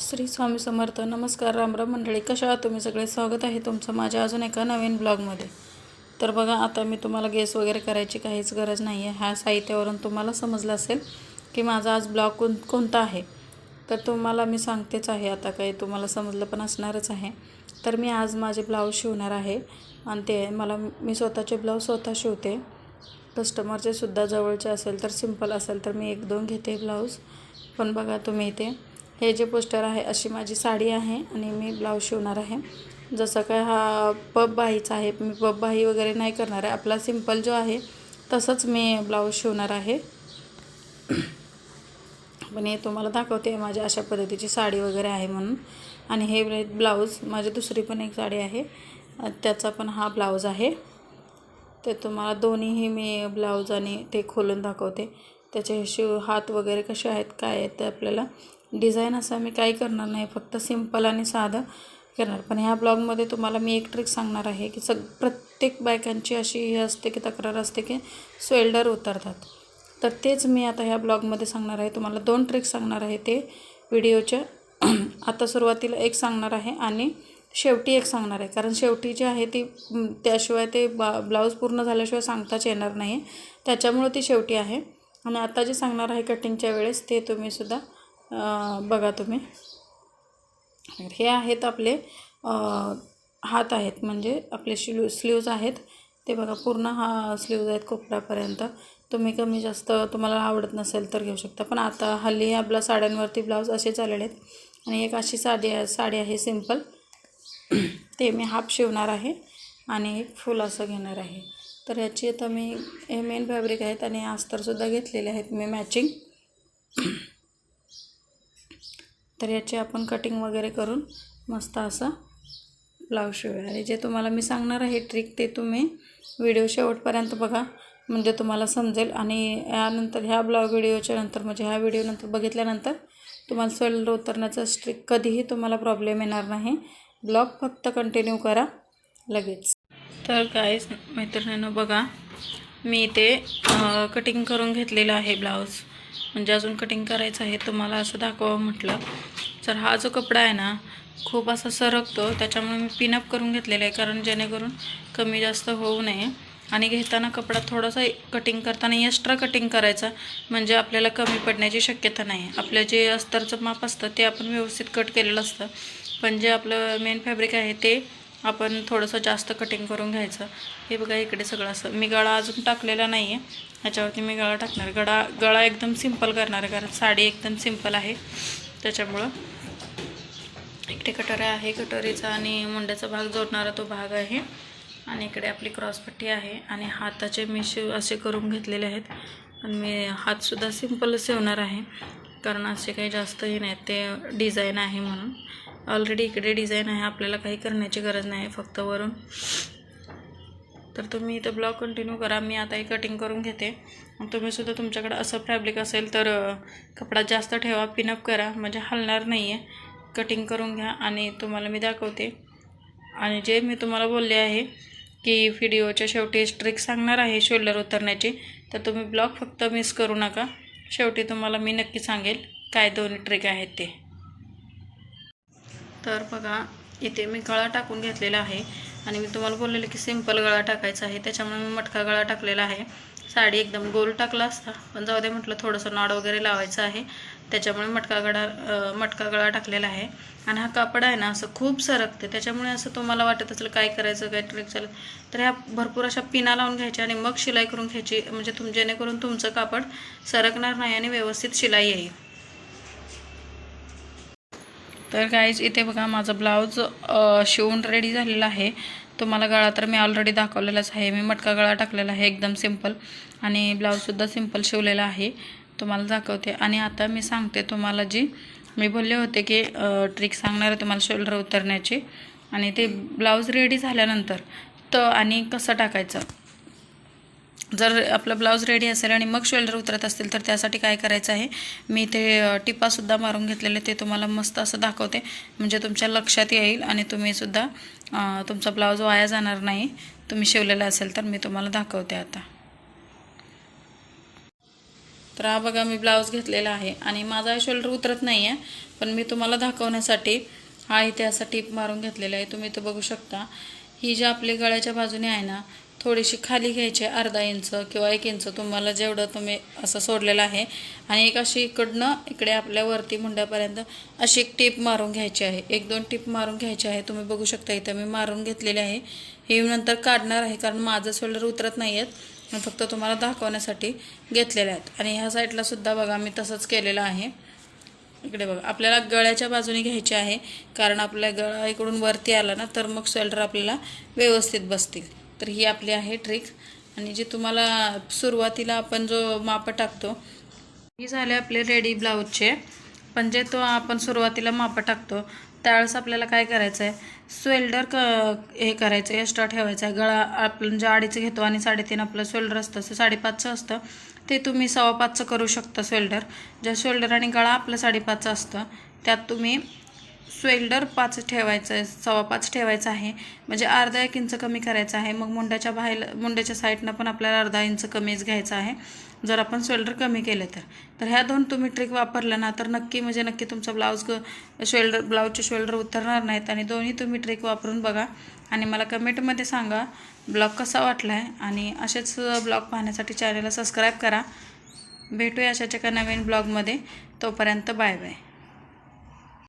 श्री स्वामी समर्थ. नमस्कार रामराम मंडळी. कशा आहात तुम्ही? सगळे स्वागत आहे तुमचं माझ्या अजून एका नवीन ब्लॉगमध्ये. तर बघा आता मी तुम्हाला गेस वगैरे करायची काहीच गरज नाही आहे ह्या साहित्यावरून तुम्हाला समजलं असेल की माझा आज ब्लॉग कोण कोणता आहे. तर तुम्हाला मी सांगतेच आहे आता काही तुम्हाला समजलं पण असणारच आहे. तर मी आज माझे ब्लाऊज शिवणार आहे आणि ते मला मी स्वतःचे ब्लाऊज स्वतः शिवते. कस्टमरचे सुद्धा जवळचे असेल तर सिंपल असेल तर मी एक दोन घेते ब्लाऊज. पण बघा तुम्ही इथे हे जे पोस्टर आहे अशी माझी साडी आहे आणि मी ब्लाऊज शिवणार आहे. जसं काय हा पब बाहीचा आहे मी पब बाही वगैरे नाही करणार आहे. आपला सिंपल जो आहे तसंच मी ब्लाऊज शिवणार आहे. पण हे तुम्हाला दाखवते माझ्या अशा पद्धतीची साडी वगैरे आहे म्हणून. आणि हे ब्लाऊज माझी दुसरी पण एक साडी आहे. त्याचा पण हा ब्लाऊज आहे. ते तुम्हाला दोन्हीही मी ब्लाऊज आणि ते खोलून दाखवते. त्याचे शिव हात वगैरे कसे आहेत काय आहेत ते आपल्याला डिझाईन असं मी काही करणार नाही फक्त सिंपल आणि साधं करणार. पण ह्या ब्लॉगमध्ये तुम्हाला मी एक ट्रिक सांगणार आहे की सग प्रत्येक बायकांची अशी हे असते की तक्रार असते की स्वेल्डर उतरतात. तर तेच मी आता ह्या ब्लॉगमध्ये सांगणार आहे. तुम्हाला दोन ट्रिक सांगणार आहे ते व्हिडिओच्या आता सुरुवातीला एक सांगणार आहे आणि शेवटी एक सांगणार आहे. कारण शेवटी जी आहे ती त्याशिवाय ते बा ब्लाऊज पूर्ण झाल्याशिवाय सांगताच येणार नाही. त्याच्यामुळं ती शेवटी आहे. आणि आता जे सांगणार आहे कटिंगच्या वेळेस ते तुम्हीसुद्धा बघा तुम्ही. हे आहेत आपले हात आहेत म्हणजे आपले शिलू स्लीव्ज आहेत. ते बघा पूर्ण हा स्लीव्ज आहेत कोपऱ्यापर्यंत. तुम्ही कमी जास्त तुम्हाला आवडत नसेल तर घेऊ शकता. पण आता हल्ली आपल्या साड्यांवरती ब्लाऊज असे चाललेले आहेत. आणि एक अशी साडी आहे साडी आहे सिंपल. ते मी हाफ शिवणार आहे आणि एक फुल असं घेणार आहे. तर याची आता मी हे मेन फॅब्रिक आहेत आणि अस्तरसुद्धा घेतलेले आहेत मी मॅचिंग तर याची आपण कटिंग वगैरे करून मस्त असं ब्लाऊज शिवूया आणि जे तुम्हाला मी सांगणार आहे ट्रिक ते तुम्ही व्हिडिओ शेवटपर्यंत बघा. म्हणजे तुम्हाला समजेल. आणि यानंतर ह्या ब्लॉग व्हिडिओच्या नंतर म्हणजे ह्या व्हिडिओनंतर बघितल्यानंतर तुम्हाला स्वेल्डर उतरण्याचा स्ट्रिक कधीही तुम्हाला प्रॉब्लेम येणार नाही. ब्लॉग फक्त कंटिन्यू करा. लगेच. तर काहीच मैत्रिणीनं बघा मी इथे कटिंग करून घेतलेलं आहे ब्लाऊज म्हणजे अजून कटिंग करायचं आहे तुम्हाला असं दाखवावं म्हटलं. तर हा जो कपडा आहे ना खूप असा सरकतो. त्याच्यामुळे मी पिनअप करून घेतलेला आहे कारण जेणेकरून कमी जास्त होऊ नये. आणि घेताना कपडा थोडासा कटिंग करताना एक्स्ट्रा कटिंग करायचा म्हणजे आपल्याला कमी पडण्याची शक्यता नाही. आपलं जे अस्तरचं माप असतं ते आपण व्यवस्थित कट केलेलं असतं. पण जे आपलं मेन फॅब्रिक आहे ते आपण थोडंसं जास्त कटिंग करून घ्यायचं. हे बघा इकडे सगळं असं. मी गळा अजून टाकलेला नाही आहे ह्याच्यावरती मी गळा टाकणार. गळा गळा एकदम सिंपल करणार आहे कारण साडी एकदम सिंपल आहे. त्याच्यामुळं इकडे कटोऱ्या आहे. कटोरीचा आणि मुंड्याचा भाग जोडणारा तो भाग आहे. आणि इकडे आपली क्रॉसपट्टी आहे. आणि हाताचे मी शिव असे करून घेतलेले आहेत. आणि मी हातसुद्धा सिंपल शिवणार आहे. कारण असे काही जास्त हे नाहीत ते डिझाईन आहे म्हणून. ऑलरेडी इकडे डिझाईन आहे. आपल्याला काही करण्याची गरज नाही. फक्त वरून. तर तुम्ही इथं ब्लॉग कंटिन्यू करा. मी आता हे कटिंग करून घेते. तुम्हीसुद्धा तुमच्याकडे असं फॅब्रिक असेल तर कपडा जास्त ठेवा. पिनअप करा. म्हणजे हलणार नाही आहे कटिंग करून घ्या आणि तुम्हाला मी दाखवते. आणि जे मी तुम्हाला बोलले आहे की व्हिडिओच्या शेवटी ट्रिक सांगणार आहे शोल्डर उतरण्याची तर तुम्ही ब्लॉग फक्त मिस करू नका. शेवटी तुम्हाला मी नक्की सांगेल काय दोन्ही ट्रिक आहेत ते. तर बघा इथे मी गळा टाकून घेतलेला आहे आणि मी तुम्हाला बोललेलं की सिंपल गळा टाकायचा आहे त्याच्यामुळे मी मटका गळा टाकलेला आहे. साडी एकदम गोल टाकला असता पण जाऊ दे म्हटलं थोडंसं नॉड वगैरे लावायचं आहे. त्याच्यामुळे मटका गळा मटका गळा टाकलेला आहे. आणि हा कापड आहे ना असं खूप सरकते. त्याच्यामुळे असं तुम्हाला वाटत असेल काय करायचं काय ट्रिक चालेल तर ह्या भरपूर अशा पिना लावून घ्यायच्या आणि मग शिलाई करून घ्यायची. म्हणजे तुम जेणेकरून तुमचं कापड सरकणार नाही आणि व्यवस्थित शिलाई येईल. तर काहीच इथे बघा माझा ब्लाऊज शिवून रेडी झालेला आहे. तुम्हाला गळा तर मी ऑलरेडी दाखवलेलाच आहे. मी मटका गळा टाकलेला आहे एकदम सिंपल आणि ब्लाऊजसुद्धा सिंपल शिवलेला आहे. तुम्हाला दाखवते. आणि आता मी सांगते तुम्हाला जी मी बोलले होते की ट्रिक सांगणार आहे तुम्हाला शोल्डर उतरण्याची. आणि ते ब्लाऊज रेडी झाल्यानंतर तर आणि कसं टाकायचं? जर आपलं ब्लाऊज रेडी असेल आणि मग शोल्डर उतरत असतील तर त्यासाठी काय करायचं आहे? मी ते टिपासुद्धा मारून घेतलेले ते तुम्हाला मस्त असं दाखवते. म्हणजे तुमच्या लक्षात येईल आणि तुम्हीसुद्धा तुमचा ब्लाऊज वाया जाणार नाही. तुम्ही शिवलेला असेल तर मी तुम्हाला दाखवते आता. तर हा बघा मी ब्लाऊज घेतलेला आहे आणि माझा शोल्डर उतरत नाही आहे पण मी तुम्हाला दाखवण्यासाठी हा इथे असा टीप मारून घेतलेला आहे. तुम्ही तो बघू शकता. ही जी आपली गळ्याच्या बाजूने आहे ना थोडीशी खाली घ्यायची आहे, अर्धा इंच किंवा एक इंच. तुम्हाला जेवढं तुम्ही असं सोडलेलं आहे. आणि एक अशी इकडनं इकडे आपल्या वरती मुंड्यापर्यंत अशी एक टीप मारून घ्यायची आहे. एक दोन टीप मारून घ्यायची आहे. तुम्ही बघू शकता इथं मी मारून घेतलेली आहे. हे नंतर काढणार आहे कारण माझं शोल्डर उतरत नाही आहेत मी फक्त तुम्हाला दाखवण्यासाठी घेतलेल्या आहेत. आणि ह्या साईडलासुद्धा बघा मी तसंच केलेलं आहे. इकडे बघा आपल्याला गळ्याच्या बाजूने घ्यायचे आहे. कारण आपल्या गळा इकडून वरती आला ना तर मग शोल्डर आपल्याला व्यवस्थित बसतील. तर ही आपली आहे ट्रिक आणि जी तुम्हाला सुरुवातीला आपण जो माप टाकतो ही झाले आपले रेडी ब्लाऊजचे पण जे तो आपण सुरुवातीला मापं टाकतो. त्यावेळेस आपल्याला काय करायचं आहे स्वेल्डर क हे करायचं आहे एक्स्ट्रा ठेवायचं. आहे गळा आपण जे अडीचं घेतो आणि साडेतीन आपलं स्वेल्डर असतं असं साडेपाचचं असतं. ते तुम्ही सव्वा पाचचं करू शकता स्वेल्डर ज्या स्वेल्डर आणि गळा आपलं साडेपाचचं असतं त्यात तुम्ही स्वेल्डर पाच ठेवायचं आहे सव्वा पाच ठेवायचं आहे. म्हणजे अर्धा एक इंच कमी करायचं आहे. मग मुंड्याच्या बाहेर मुंड्याच्या साईडनं पण आपल्याला अर्धा इंच कमीच घ्यायचं आहे. जर आपण स्वेल्डर कमी केले तर. तर ह्या दोन तुम्ही ट्रिक वापरल्या ना तर नक्की म्हणजे नक्की तुमचा ब्लाऊज ग शोल्डर ब्लाऊजचे शोल्डर उतरणार नाहीत आणि दोन्ही तुम्ही ट्रिक वापरून बघा. आणि मला कमेंटमध्ये सांगा ब्लॉग कसा वाटला आहे आणि असेच ब्लॉग पाहण्यासाठी चॅनलला सबस्क्राईब करा. भेटूया अशाच एका नवीन ब्लॉगमध्ये तोपर्यंत बाय बाय